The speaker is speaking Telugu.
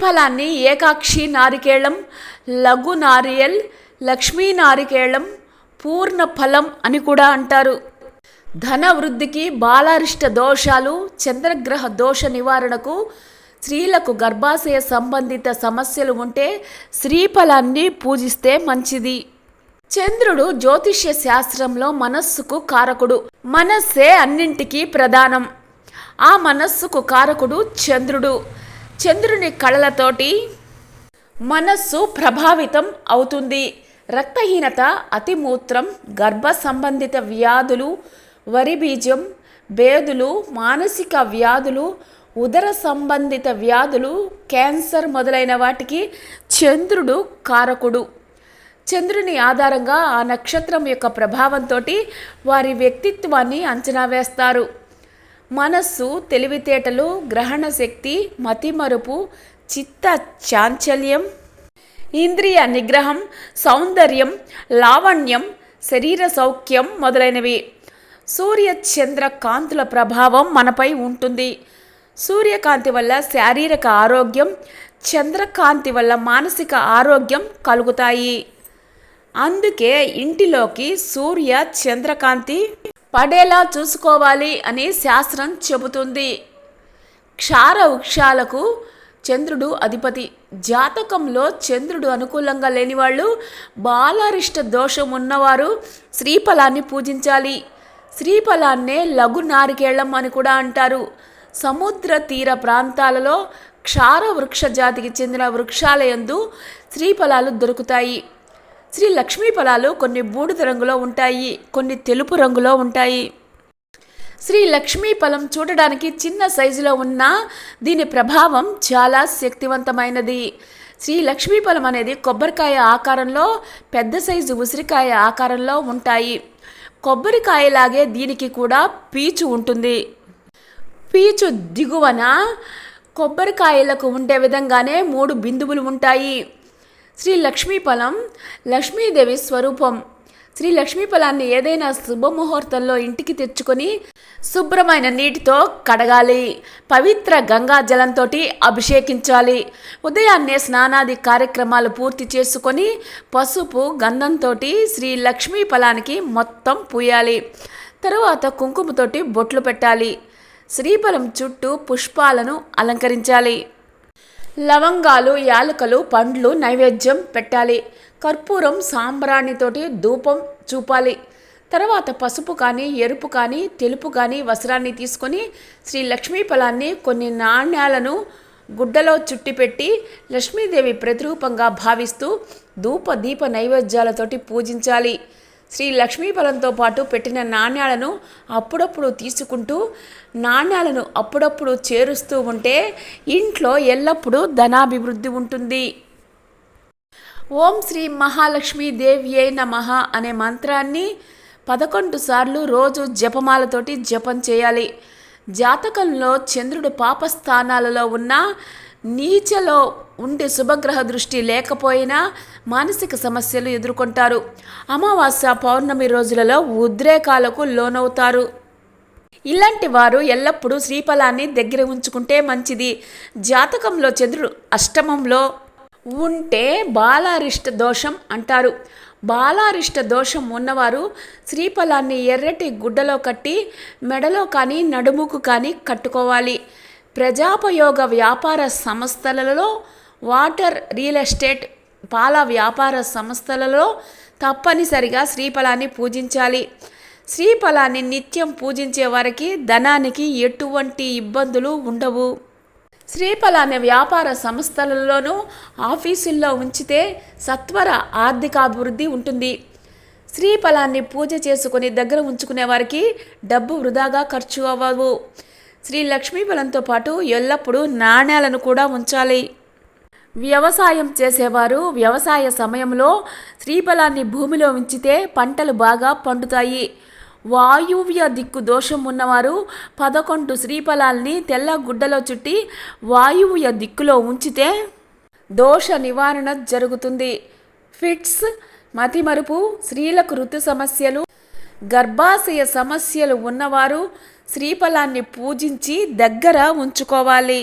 ఫలాన్ని ఏకాక్షి నారికేళం లఘు నారియల్ లక్ష్మీ నారికేళం పూర్ణ ఫలం అని కూడా అంటారు. ధన వృద్ధికి బాలారిష్ట దోషాలు చంద్రగ్రహ దోష నివారణకు స్త్రీలకు గర్భాశయ సంబంధిత సమస్యలు ఉంటే శ్రీఫలాన్ని పూజిస్తే మంచిది. చంద్రుడు జ్యోతిష్య శాస్త్రంలో మనస్సుకు కారకుడు. మనస్సే అన్నింటికీ ప్రధానం. ఆ మనస్సుకు కారకుడు చంద్రుడు. చంద్రుని కళలతోటి మనస్సు ప్రభావితం అవుతుంది. రక్తహీనత అతిమూత్రం గర్భ సంబంధిత వ్యాధులు వరి బీజం బేదులు మానసిక వ్యాధులు ఉదర సంబంధిత వ్యాధులు క్యాన్సర్ మొదలైన వాటికి చంద్రుడు కారకుడు. చంద్రుని ఆధారంగా ఆ నక్షత్రం యొక్క ప్రభావంతో వారి వ్యక్తిత్వాన్ని అంచనా వేస్తారు. మనస్సు తెలివితేటలు గ్రహణ శక్తి మతిమరుపు చిత్త చాంచల్యం ఇంద్రియ నిగ్రహం సౌందర్యం లావణ్యం శరీర సౌఖ్యం మొదలైనవి. సూర్య చంద్ర కాంతుల ప్రభావం మనపై ఉంటుంది. సూర్యకాంతి వల్ల శారీరక ఆరోగ్యం చంద్రకాంతి వల్ల మానసిక ఆరోగ్యం కలుగుతాయి. అందుకే ఇంటిలోకి సూర్య చంద్రకాంతి పడేలా చూసుకోవాలి అని శాస్త్రం చెబుతుంది. క్షార వృక్షాలకు చంద్రుడు అధిపతి. జాతకంలో చంద్రుడు అనుకూలంగా లేని వాళ్ళు బాలారిష్ట దోషం ఉన్నవారు శ్రీఫలాన్ని పూజించాలి. శ్రీఫలాన్నే లఘు నారికేళం అని కూడా అంటారు. సముద్ర తీర ప్రాంతాలలో క్షార వృక్ష జాతికి చెందిన వృక్షాలయందు శ్రీఫలాలు దొరుకుతాయి. శ్రీ లక్ష్మీ ఫలాలు కొన్ని బూడిద రంగులో ఉంటాయి కొన్ని తెలుపు రంగులో ఉంటాయి. శ్రీ లక్ష్మీ ఫలం చూడడానికి చిన్న సైజులో ఉన్న దీని ప్రభావం చాలా శక్తివంతమైనది. శ్రీ లక్ష్మీ ఫలం అనేది కొబ్బరికాయ ఆకారంలో పెద్ద సైజు ఉసిరికాయ ఆకారంలో ఉంటాయి. కొబ్బరికాయలాగే దీనికి కూడా పీచు ఉంటుంది. పీచు దిగువన కొబ్బరికాయలకు ఉండే విధంగానే మూడు బిందువులు ఉంటాయి. శ్రీ లక్ష్మీఫలం లక్ష్మీదేవి స్వరూపం. శ్రీ లక్ష్మీఫలాన్ని ఏదైనా శుభముహూర్తంలో ఇంటికి తెచ్చుకొని శుభ్రమైన నీటితో కడగాలి. పవిత్ర గంగా జలంతో అభిషేకించాలి. ఉదయాన్నే స్నానాది కార్యక్రమాలు పూర్తి చేసుకొని పసుపు గంధంతో శ్రీ లక్ష్మీఫలానికి మొత్తం పూయాలి. తరువాత కుంకుమతోటి బొట్లు పెట్టాలి. శ్రీఫలం చుట్టూ పుష్పాలను అలంకరించాలి. లవంగాలు యాలకలు పండ్లు నైవేద్యం పెట్టాలి. కర్పూరం సాంబ్రాణితోటి ధూపం చూపాలి. తర్వాత పసుపు కానీ ఎరుపు కానీ తెలుపు కానీ వస్త్రాన్ని తీసుకొని శ్రీ లక్ష్మీ ఫలాన్ని కొన్ని నాణ్యాలను గుడ్డలో చుట్టిపెట్టి లక్ష్మీదేవి ప్రతిరూపంగా భావిస్తూ ధూప దీప నైవేద్యాలతోటి పూజించాలి. శ్రీ లక్ష్మీ బలంతో పాటు పెట్టిన నాణ్యాలను అప్పుడప్పుడు తీసుకుంటూ నాణ్యాలను అప్పుడప్పుడు చేరుస్తూ ఉంటే ఇంట్లో ఎల్లప్పుడూ ధనాభివృద్ధి ఉంటుంది. ఓం శ్రీ మహాలక్ష్మీ దేవ్యే నమః అనే మంత్రాన్ని పదకొండు సార్లు రోజు జపమాలతోటి జపం చేయాలి. జాతకంలో చంద్రుడు పాపస్థానాలలో ఉన్న నీచలో ఉండే శుభగ్రహ దృష్టి లేకపోయినా మానసిక సమస్యలు ఎదుర్కొంటారు. అమావాస్య పౌర్ణమి రోజులలో ఉద్రేకాలకు లోనవుతారు. ఇలాంటి వారు ఎల్లప్పుడూ శ్రీఫలాన్ని దగ్గర ఉంచుకుంటే మంచిది. జాతకంలో చంద్రుడు అష్టమంలో ఉంటే బాలారిష్ట దోషం అంటారు. బాలారిష్ట దోషం ఉన్నవారు శ్రీఫలాన్ని ఎర్రటి గుడ్డలో కట్టి మెడలో కానీ నడుముకు కానీ కట్టుకోవాలి. ప్రజాపయోగ వ్యాపార సంస్థలలో వాటర్ రియల్ ఎస్టేట్ పాల వ్యాపార సంస్థలలో తప్పనిసరిగా శ్రీఫలాన్ని పూజించాలి. శ్రీఫలాన్ని నిత్యం పూజించే వారికి ధనానికి ఎటువంటి ఇబ్బందులు ఉండవు. శ్రీఫలాన్ని వ్యాపార సంస్థలలోనూ ఆఫీసుల్లో ఉంచితే సత్వర ఆర్థికాభివృద్ధి ఉంటుంది. శ్రీఫలాన్ని పూజ చేసుకొని దగ్గర ఉంచుకునే వారికి డబ్బు వృధాగా ఖర్చు అవ్వవు. శ్రీ లక్ష్మీ బలంతో పాటు ఎల్లప్పుడూ నాణ్యాలను కూడా ఉంచాలి. వ్యవసాయం చేసేవారు వ్యవసాయ సమయంలో శ్రీఫలాన్ని భూమిలో ఉంచితే పంటలు బాగా పండుతాయి. వాయువ్య దిక్కు దోషం ఉన్నవారు పదకొండు శ్రీఫలాల్ని తెల్ల గుడ్డలో చుట్టి వాయువ్య దిక్కులో ఉంచితే దోష నివారణ జరుగుతుంది. ఫిట్స్ మతిమరుపు స్త్రీలకు ఋతు సమస్యలు గర్భాశయ సమస్యలు ఉన్నవారు శ్రీఫలాన్ని పూజించి దగ్గర ఉంచుకోవాలి.